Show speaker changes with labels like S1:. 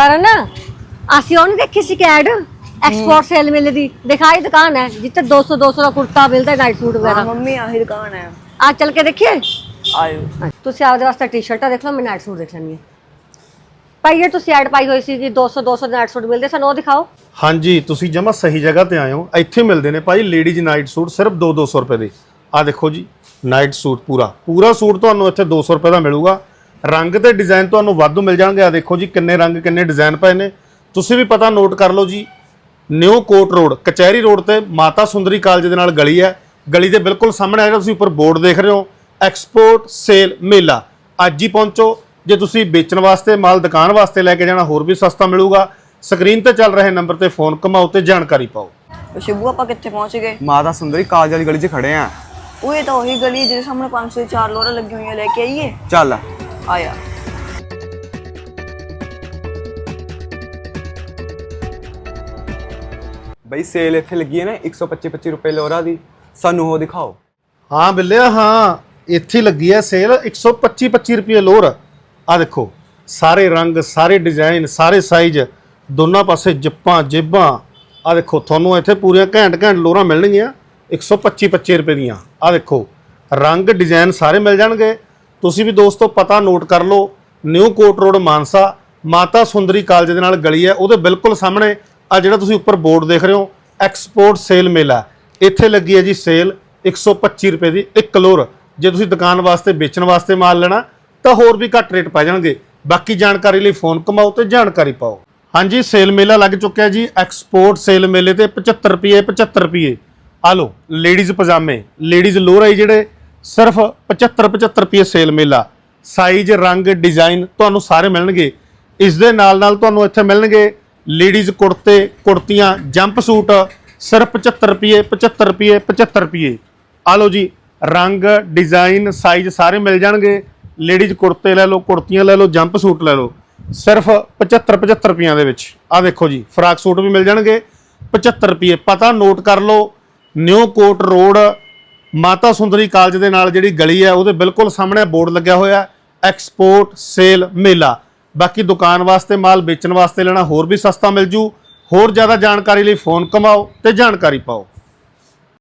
S1: ਕਰਨ। ਅਸੀਂ ਉਹ ਨੀ ਦੇਖੀ ਸੀ ਕਿ ਐਡ ਐਕਸਪੋਰਟ ਸੇਲ ਮੇਲੇ ਦੀ ਦਿਖਾਈ ਦੁਕਾਨ ਹੈ ਜਿੱਥੇ 200 200 ਦਾ ਕੁੜਤਾ ਮਿਲਦਾ ਨਾਈਟ ਸੂਟ
S2: ਹਾਂ
S1: ਵਗੈਰਾ
S2: ਮੰਮੀ ਆਹੀ ਦੁਕਾਨ ਹੈ।
S1: ਆ ਚੱਲ ਕੇ ਦੇਖੀਏ।
S2: ਆਇਓ।
S1: ਤੁਸੀਂ ਆਪਦੇ ਵਾਸਤੇ ਟੀ-ਸ਼ਰਟਾਂ ਦੇਖ ਲਓ ਮੈਂ ਨਾਈਟ ਸੂਟ ਦੇਖ ਲੈਣੀ ਹੈ। ਭਾਈ ਇਹ ਤੁਸੀਂ ਐਡ ਪਾਈ ਹੋਈ ਸੀ ਕਿ 200 200 ਦੇ ਨਾਈਟ ਸੂਟ ਮਿਲਦੇ ਸਾਨੂੰ ਉਹ ਦਿਖਾਓ।
S3: ਹਾਂਜੀ ਤੁਸੀਂ ਜਮਾ ਸਹੀ ਜਗ੍ਹਾ ਤੇ ਆਏ ਹੋ। ਇੱਥੇ ਮਿਲਦੇ ਨੇ ਭਾਈ ਲੇਡੀਜ਼ ਨਾਈਟ ਸੂਟ ਸਿਰਫ 2-200 ਰੁਪਏ ਦੇ। ਆ ਦੇਖੋ ਜੀ ਨਾਈਟ ਸੂਟ ਪੂਰਾ। ਪੂਰਾ ਸੂਟ ਤੁਹਾਨੂੰ ਇੱਥੇ 200 ਰੁਪਏ ਦਾ ਮਿਲੂਗਾ। ਰੰਗ ਤੇ ਡਿਜ਼ਾਈਨ ਤੁਹਾਨੂੰ ਵਾਧੂ ਮਿਲ ਜਾਣਗੇ। ਆ ਦੇਖੋ ਜੀ ਕਿੰਨੇ ਰੰਗ ਕਿੰਨੇ ਡਿਜ਼ਾਈਨ ਪਏ ਨੇ। ਤੁਸੀਂ ਵੀ ਪਤਾ ਨੋਟ ਕਰ ਲਓ ਜੀ। ਨਿਊ ਕੋਟ ਰੋਡ ਕਚਹਿਰੀ ਰੋਡ ਤੇ ਮਾਤਾ ਸੁੰਦਰੀ ਕਾਲਜ ਦੇ ਨਾਲ ਗਲੀ ਹੈ। ਗਲੀ ਦੇ ਬਿਲਕੁਲ ਸਾਹਮਣੇ ਹੈਗਾ ਤੁਸੀਂ ਉੱਪਰ ਬੋਰਡ ਦੇਖ ਰਹੇ ਹੋ। ਐਕਸਪੋਰਟ ਸੇਲ ਮੇਲਾ ਅੱਜ ਹੀ ਪਹੁੰਚੋ। ਜੇ ਤੁਸੀਂ ਵੇਚਣ ਵਾਸਤੇ ਮਾਲ ਦੁਕਾਨ ਵਾਸਤੇ ਲੈ ਕੇ ਜਾਣਾ ਹੋਰ ਵੀ ਸਸਤਾ ਮਿਲੂਗਾ। ਸਕਰੀਨ ਤੇ ਚੱਲ ਰਹੇ ਨੰਬਰ ਤੇ ਫੋਨ ਘੁਮਾਓ ਤੇ ਜਾਣਕਾਰੀ ਪਾਓ।
S2: ਸ਼ਿਬੂ ਆਪਾਂ ਕਿੱਥੇ ਪਹੁੰਚ ਗਏ?
S4: ਮਾਤਾ ਸੁੰਦਰੀ ਕਾਲਜ ਵਾਲੀ ਗਲੀ 'ਚ ਖੜੇ ਆ।
S2: ਉਹ ਇਹ ਤਾਂ ਉਹੀ ਗਲੀ ਜਿਹਦੇ ਸਾਹਮਣੇ 504 ਲੋਰਾ ਲੱਗੀ ਹੋਈਆਂ ਲੈ ਕੇ ਆਈਏ।
S4: ਚੱਲ।
S2: ਆਇਆ।
S4: ਬਈ ਸੇਲ ਇੱਥੇ ਲੱਗੀ ਹੈ ਨਾ 125 25 ਰੁਪਏ ਲੋਰਾ ਦੀ। ਸਾਨੂੰ ਉਹ ਦਿਖਾਓ।
S3: ਹਾਂ ਬਿੱਲਿਆ ਹਾਂ ਇੱਥੇ ਲੱਗੀ ਹੈ ਸੇਲ 125 25 ਰੁਪਏ ਲੋਰ। ਆ ਦੇਖੋ ਸਾਰੇ ਰੰਗ ਸਾਰੇ ਡਿਜ਼ਾਈਨ ਸਾਰੇ ਸਾਈਜ਼ ਦੋਨਾਂ ਪਾਸੇ ਜਿੱਪਾਂ ਜੇਬਾਂ। ਆ ਦੇਖੋ ਤੁਹਾਨੂੰ ਇੱਥੇ ਪੂਰੀਆਂ ਘੈਂਟ ਘੈਂਟ ਲੋਰਾਂ ਮਿਲਣਗੀਆਂ 125 25 ਰੁਪਏ ਦੀਆਂ। ਆ ਦੇਖੋ ਰੰਗ ਡਿਜ਼ਾਈਨ ਸਾਰੇ ਮਿਲ ਜਾਣਗੇ। ਤੁਸੀਂ ਵੀ ਦੋਸਤੋ ਪਤਾ ਨੋਟ ਕਰ ਲਓ, ਨਿਊ ਕੋਟ ਰੋਡ ਮਾਨਸਾ, ਮਾਤਾ ਸੁੰਦਰੀ ਕਾਲਜ ਦੇ ਨਾਲ ਗਲੀ ਹੈ, ਉਹਦੇ ਬਿਲਕੁਲ ਸਾਹਮਣੇ ਆ ਜਿਹੜਾ ਤੁਸੀਂ ਉੱਪਰ ਬੋਰਡ ਦੇਖ ਰਹੇ ਹੋ ਐਕਸਪੋਰਟ ਸੇਲ ਮੇਲਾ ਇੱਥੇ ਲੱਗੀ ਹੈ ਜੀ ਸੇਲ 125 ਰੁਪਏ ਦੀ, ਇੱਕ ਲੋਰ। ਜੇ ਤੁਸੀਂ ਦੁਕਾਨ ਵਾਸਤੇ, ਵੇਚਣ ਵਾਸਤੇ ਮਾਲ ਲੈਣਾ, ਤਾਂ ਹੋਰ ਵੀ ਘੱਟ ਰੇਟ ਪੈ ਜਾਣਗੇ। ਬਾਕੀ ਜਾਣਕਾਰੀ ਲਈ ਫੋਨ ਕਮਾਓ ਤੇ ਜਾਣਕਾਰੀ ਪਾਓ। ਹਾਂਜੀ ਸੇਲ ਮੇਲਾ ਲੱਗ ਚੁੱਕਿਆ ਜੀ ਐਕਸਪੋਰਟ ਸੇਲ ਮੇਲੇ ਤੇ 75 ਰੁਪਏ 75 ਰੁਪਏ। ਆ ਲਓ ਲੇਡੀਜ਼ ਪਜਾਮੇ ਲੇਡੀਜ਼ ਲੋਅਰ ਆਈ ਜਿਹੜੇ। ਸਿਰਫ 75 75 ਰੁਪਏ ਸੇਲ ਮੇਲਾ। ਸਾਈਜ਼, ਰੰਗ, ਡਿਜ਼ਾਈਨ ਤੁਹਾਨੂੰ ਸਾਰੇ ਮਿਲਣਗੇ। ਇਸ ਦੇ ਨਾਲ ਨਾਲ ਤੁਹਾਨੂੰ ਇੱਥੇ ਮਿਲਣਗੇ ਲੇਡੀਜ਼ ਕੁੜਤੇ, ਕੁੜਤੀਆਂ, ਜੰਪ ਸੂਟ, ਸਿਰਫ 75 ਰੁਪਏ 75 ਰੁਪਏ 75 ਰੁਪਏ। ਆ ਲਓ ਜੀ, ਰੰਗ, ਡਿਜ਼ਾਈਨ, ਸਾਈਜ਼ ਸਾਰੇ ਮਿਲ ਜਾਣਗੇ। ਲੇਡੀਜ਼ ਕੁੜਤੇ ਲੈ ਲਓ, ਕੁੜਤੀਆਂ ਲੈ ਲਓ, ਜੰਪ ਸੂਟ ਲੈ ਲਓ। ਸਿਰਫ 75 75 ਰੁਪਈਆਂ ਦੇ ਵਿੱਚ। ਆ ਦੇਖੋ ਜੀ, ਫਰਾਕ ਸੂਟ ਵੀ ਮਿਲ ਜਾਣਗੇ। 75 ਰੁਪਏ। ਪਤਾ ਨੋਟ ਕਰ ਲਓ, ਨਿਊ ਕੋਟ ਰੋਡ ਮਾਤਾ ਸੁੰਦਰੀ ਕਾਲਜ ਦੇ ਨਾਲ ਜਿਹੜੀ ਗਲੀ ਹੈ, ਉਹਦੇ ਬਿਲਕੁਲ ਸਾਹਮਣੇ ਬੋਰਡ ਲੱਗਿਆ ਹੋਇਆ ਐਕਸਪੋਰਟ ਸੇਲ ਮੇਲਾ ਬਾਕੀ ਦੁਕਾਨ ਵਾਸਤੇ ਮਾਲ ਵੇਚਣ ਵਾਸਤੇ ਲੈਣਾ ਹੋਰ ਵੀ ਸਸਤਾ ਮਿਲ ਜੂ। ਹੋਰ ਜ਼ਿਆਦਾ ਜਾਣਕਾਰੀ ਲਈ ਫੋਨ ਕਮਾਓ ਤੇ ਜਾਣਕਾਰੀ ਪਾਓ।